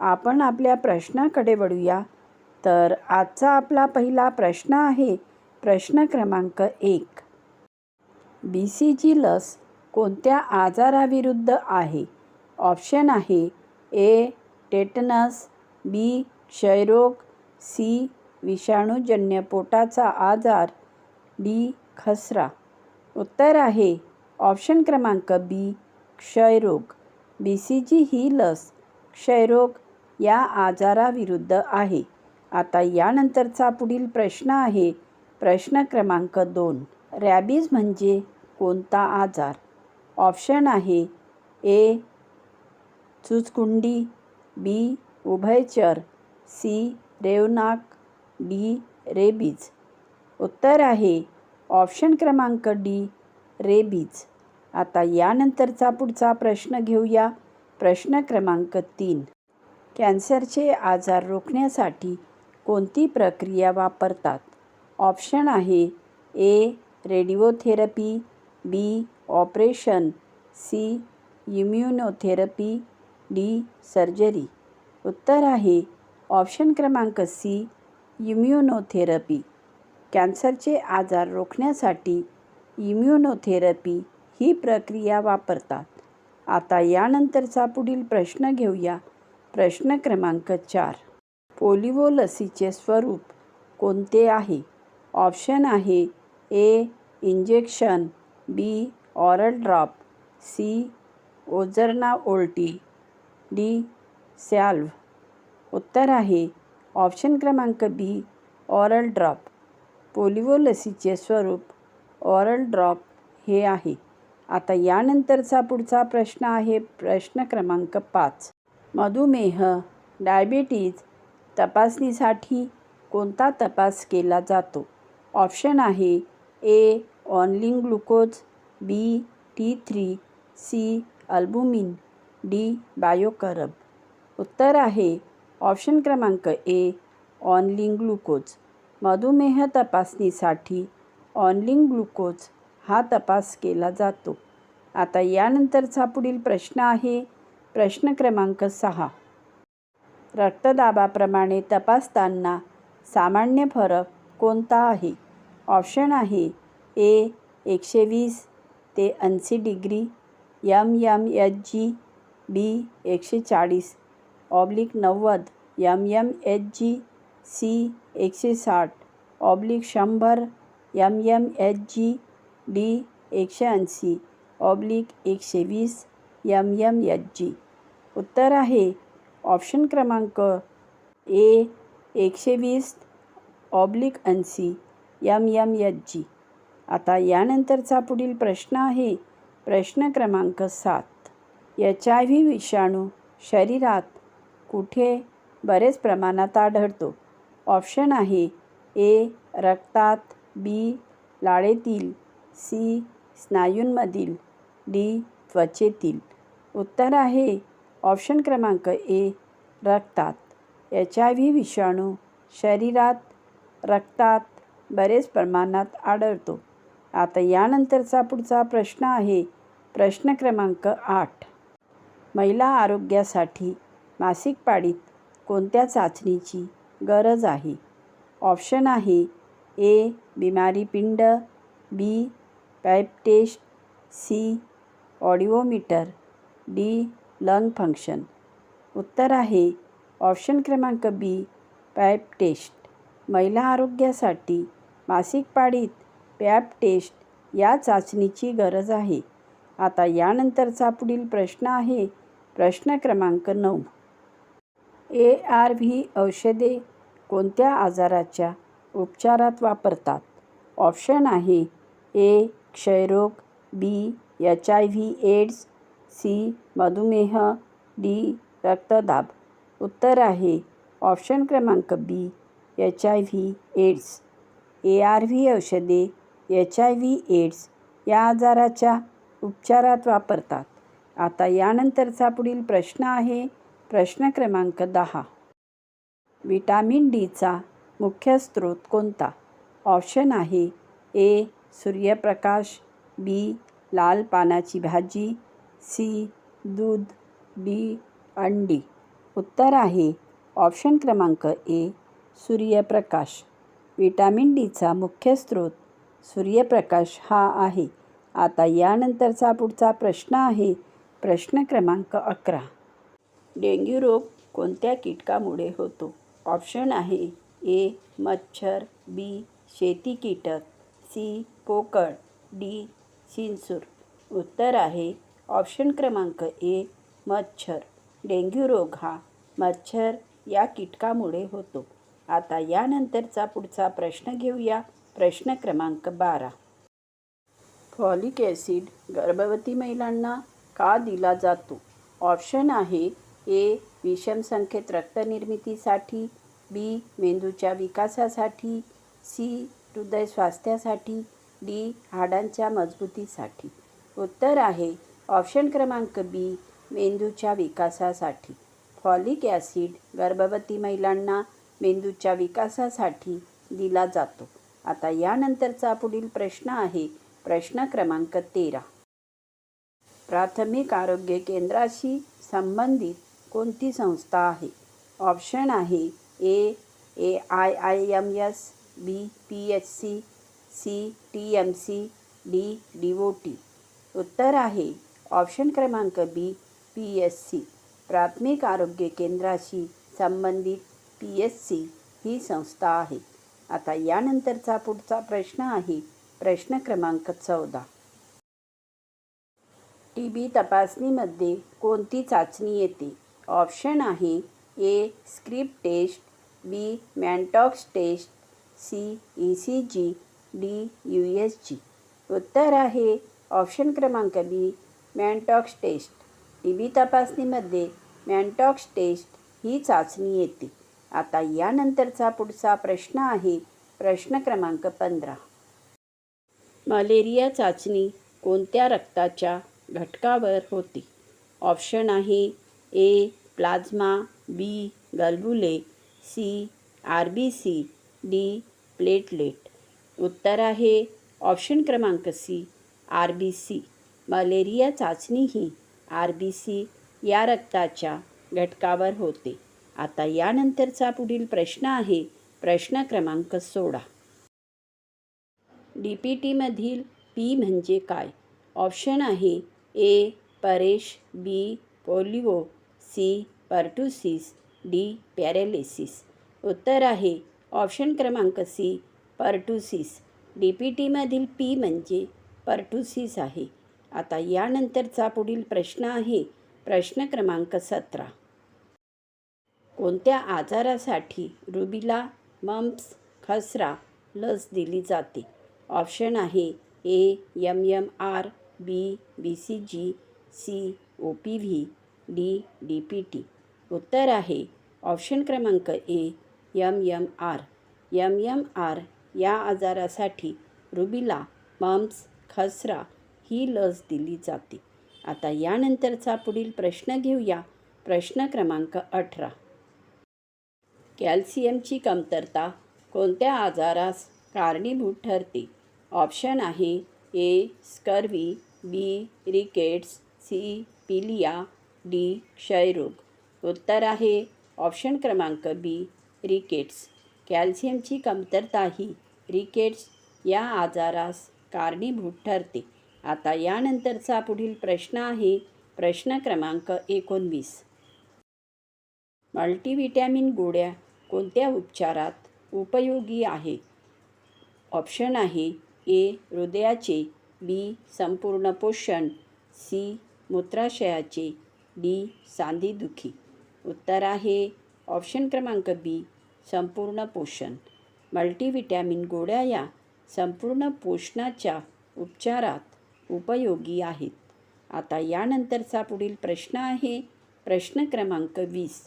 आपण आपल्या प्रश्नाकडे वळूया. तर आजचा आपला पहिला प्रश्न आहे प्रश्न क्रमांक एक. बी सी जी लस कोणत्या आजाराविरुद्ध आहे? ऑप्शन आहे ए टेटनस बी क्षयरोग सी विषाणूजन्य पोटाचा आजार डी खसरा. उत्तर आहे ऑप्शन क्रमांक बी क्षयरोग. बी सी जी ही लस क्षयरोग या आजाराविरुद्ध आहे. आता यानंतरचा पुढील प्रश्न आहे. प्रश्न क्रमांक दोन. रॅबीज म्हणजे कोणता आजार? ऑप्शन आहे ए. चुचकुंडी बी. उभयचर सी. रेवनाक डी. रेबीज. उत्तर आहे. ऑप्शन क्रमांक डी. रेबीज. आता यानंतरचा पुढचा प्रश्न घेऊया. प्रश्न क्रमांक तीन. कॅन्सरचे आजार रोखण्यासाठी कोणती प्रक्रिया वापरतात? ऑप्शन आहे A radiotherapy B operation C immunotherapy D surgery. उत्तर आहे ऑप्शन क्रमांक सी इम्युनोथेरपी. कॅन्सरचे आजार रोखण्यासाठी इम्युनोथेरपी ही प्रक्रिया वापरतात. आता यानंतरचा पुढील प्रश्न घेऊया. प्रश्न क्रमांक चार. पोलिओ लसीचे स्वरूप कोणते आहे? ऑप्शन आहे A injection B oral drop C ओझरना ओल्टी डी सॅल्व्ह उत्तर आहे. ऑप्शन क्रमांक बी ऑरल ड्रॉप पोलिओ लसीचे स्वरूप ऑरल ड्रॉप हे आहे. आता यानंतरचा पुढचा प्रश्न आहे. प्रश्न क्रमांक पाच. मधुमेह डायबिटीज तपासणीसाठी कोणता तपास केला जातो? ऑप्शन आहे A ऑनलिंग glucose B T three C albumin D बायोकरब. उत्तर आहे ऑप्शन क्रमांक ए ऑनलिंग ग्लुकोज. मधुमेह तपासणीसाठी ऑनलिंग ग्लुकोज हा तपास केला जातो. आता यानंतरचा पुढील प्रश्न आहे प्रश्न क्रमांक सहा. रक्तदाबाप्रमाणे तपासताना सामान्य फरक कोणता आहे? ऑप्शन आहे ए एकशे वीस ते ऐंशी degree M M H G B एकशे चाळीस ऑब्लिक नव्वद M M H G C एकशे साठ ऑब्लिक शंभर M M H G D एकशे ऐंशी ऑब्लिक एकशे वीस यम यम एच जी उत्तर आहे. ऑप्शन क्रमांक ए एकशे वीस ऑब्लिक ऐंशी यम यम यच जी. आता यानंतरचा पुढील प्रश्न आहे. प्रश्न क्रमांक सात. एच आय व्ही विषाणू शरीरात कुठे बरेच प्रमाणात आढळतो? ऑप्शन आहे ए रक्तात बी लाळेतील सी स्नायूंमधील डी त्वचेतील. उत्तर आहे ऑप्शन क्रमांक ए रक्तात. एच आय व्ही विषाणू शरीरात रक्तात बरेच प्रमाणात आढळतो. आता यानंतरचा पुढचा प्रश्न आहे. प्रश्न क्रमांक आठ. महिला आरोग्यासाठी मासिक पाळीत कोणत्या चाचणीची गरज आहे? ऑप्शन आहे ए बिमारी पिंड B pap test C audiometer D lung function उत्तर आहे ऑप्शन क्रमांक बी पॅप टेस्ट महिला आरोग्यासाठी मासिक पाळीत पॅप टेस्ट या चाचणीची गरज आहे. आता यानंतरचा पुढील प्रश्न आहे प्रश्न क्रमांक नऊ. ए आर व्ही औषधे कोणत्या आजाराच्या उपचारात वापरतात? ऑप्शन आहे ए क्षयरोग B H I V AIDS C. मधुमेह. डी. रक्तदाब. उत्तर आहे. ऑप्शन क्रमांक B. H I V AIDS. A R V औषधे एच आय व्ही एड्स या आजाराच्या उपचारात वापरतात. आता यानंतरचा पुढील प्रश्न आहे. प्रश्न क्रमांक दहा. विटॅमिन डीचा मुख्य स्रोत कोणता? ऑप्शन आहे. ए. सूर्यप्रकाश. बी. लाल पानाची भाजी. सी दूध डी अंडी उत्तर आहे. ऑप्शन क्रमांक ए सूर्यप्रकाश. विटॅमिन डीचा मुख्य स्रोत सूर्यप्रकाश हा आहे. आता यानंतरचा पुढचा प्रश्न आहे. प्रश्न क्रमांक अकरा. डेंग्यू रोग कोणत्या कीटकामुळे होतो? ऑप्शन आहे ए मच्छर बी शेती कीटक सी पोकळ डी शिंसूर उत्तर आहे ऑप्शन क्रमांक ए मच्छर. डेंग्यू रोग हा मच्छर या कीटकामुळे होतो. आता यानंतरचा पुढचा प्रश्न घेऊया. प्रश्न क्रमांक बारा. फॉलिक ॲसिड गर्भवती महिलांना का दिला जातो? ऑप्शन आहे ए विषम संख्येत रक्तनिर्मितीसाठी बी मेंदूच्या विकासासाठी सी हृदय स्वास्थ्यासाठी डी हाडांच्या मजबूतीसाठी. उत्तर आहे ऑप्शन क्रमांक बी मेंदूच्या विकासासाठी. फॉलिक ॲसिड गर्भवती महिलांना मेंदूच्या विकासासाठी दिला जातो. आता यानंतरचा पुढील प्रश्न आहे प्रश्न क्रमांक तेरा. प्राथमिक आरोग्य केंद्राशी संबंधित कोणती संस्था आहे? ऑप्शन आहे A A I I M S B P H C C T M C D D O T उत्तर आहे ऑप्शन क्रमांक बी पी एस सी. प्राथमिक आरोग्य केंद्राशी संबंधित पी एस सी ही संस्था आहे. आता यानंतरचा पुढचा प्रश्न आहे. प्रश्न क्रमांक चौदा. टी बी तपासणीमध्ये कोणती चाचणी येते? ऑप्शन आहे A script test B Mantoux test C E C G D U S G. उत्तर आहे ऑप्शन क्रमांक B Mantoux test. T B तपासणीमध्ये मॅनटॉक्स टेस्ट ही चाचणी येते. आता यानंतरचा पुढचा प्रश्न आहे प्रश्न क्रमांक पंधरा. मलेरिया चाचणी कोणत्या रक्ताच्या घटकावर होती? ऑप्शन आहे A plasma B गलबुले C R B C D platelet. उत्तर आहे ऑप्शन क्रमांक C R B C. Malaria चाचणी ही आर बी सी या रक्ताच्या घटकावर होते. आता यानंतरचा पुढील प्रश्न आहे. प्रश्न क्रमांक सोळा. डी पी टीमधील पी म्हणजे काय? ऑप्शन आहे A Paresh B polio C pertussis D paralysis. उत्तर आहे ऑप्शन क्रमांक सी पर्टुसिस. डी पी टीमधील पी म्हणजे पर्टुसिस आहे. आता यानंतरचा पुढील प्रश्न आहे प्रश्न क्रमांक सतरा. कोणत्या आजारासाठी रुबिला मम्प्स खसरा लस दिली जाते? ऑप्शन आहे A M M R B B C G C O P V D D P T. उत्तर आहे ऑप्शन क्रमांक A M M R. M M R या आजारासाठी रुबिला मम्प्स खसरा ही लस दिली जाते. आता यानंतरचा पुढील प्रश्न घेऊया. प्रश्न क्रमांक अठरा. कॅल्शियमची कमतरता कोणत्या आजारास कारणीभूत ठरते? ऑप्शन आहे A scurvy B rickets C पिलिया डी क्षयरोग. उत्तर आहे ऑप्शन क्रमांक बी रिकेट्स. कॅल्शियमची कमतरता ही रिकेट्स या आजारास कारणीभूत ठरते. आता यानंतरचा पुढील प्रश्न आहे प्रश्न क्रमांक एकोणवीस. मल्टीव्हिटॅमिन गोळ्या कोणत्या उपचारात उपयोगी आहे? ऑप्शन आहे ए हृदयाचे बी संपूर्ण पोषण सी मूत्राशयाचे डी सांधीदुखी. उत्तर आहे ऑप्शन क्रमांक बी संपूर्ण पोषण. मल्टीव्हिटॅमिन गोळ्या या संपूर्ण पोषणाच्या उपचारात उपयोगी आहेत. आता यानंतरचा पुढील प्रश्न आहे. प्रश्न क्रमांक वीस.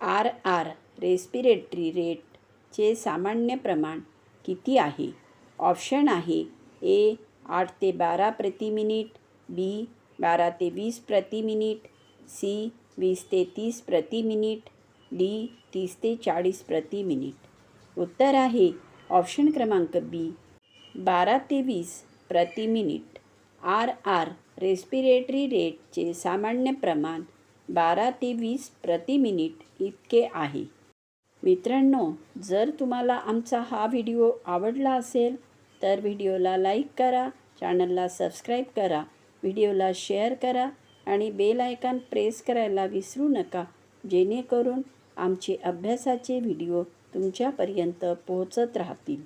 आर आर रेस्पिरेटरी रेटचे सामान्य प्रमाण किती आहे? ऑप्शन आहे ए आठ ते बारा प्रति मिनिट बी बारा ते वीस प्रति मिनिट सी वीस ते तीस प्रति मिनिट डी तीस ते चाळीस प्रति मिनिट. उत्तर आहे ऑप्शन क्रमांक बी. बारा ते वीस प्रति मिनिट. आर आर रेस्पिरेटरी रेटचे सामान्य प्रमाण बारा ते वीस प्रति मिनिट इतके आहे. मित्रांनो जर तुम्हाला आमचा हा व्हिडिओ आवडला असेल तर व्हिडिओला लाईक करा चॅनलला सबस्क्राईब करा व्हिडिओला शेअर करा आणि बेल आयकॉन प्रेस करायला विसरू नका जेणेकरून आमचे अभ्यासाचे व्हिडिओ तुमच्यापर्यंत पोहोचत राहतील.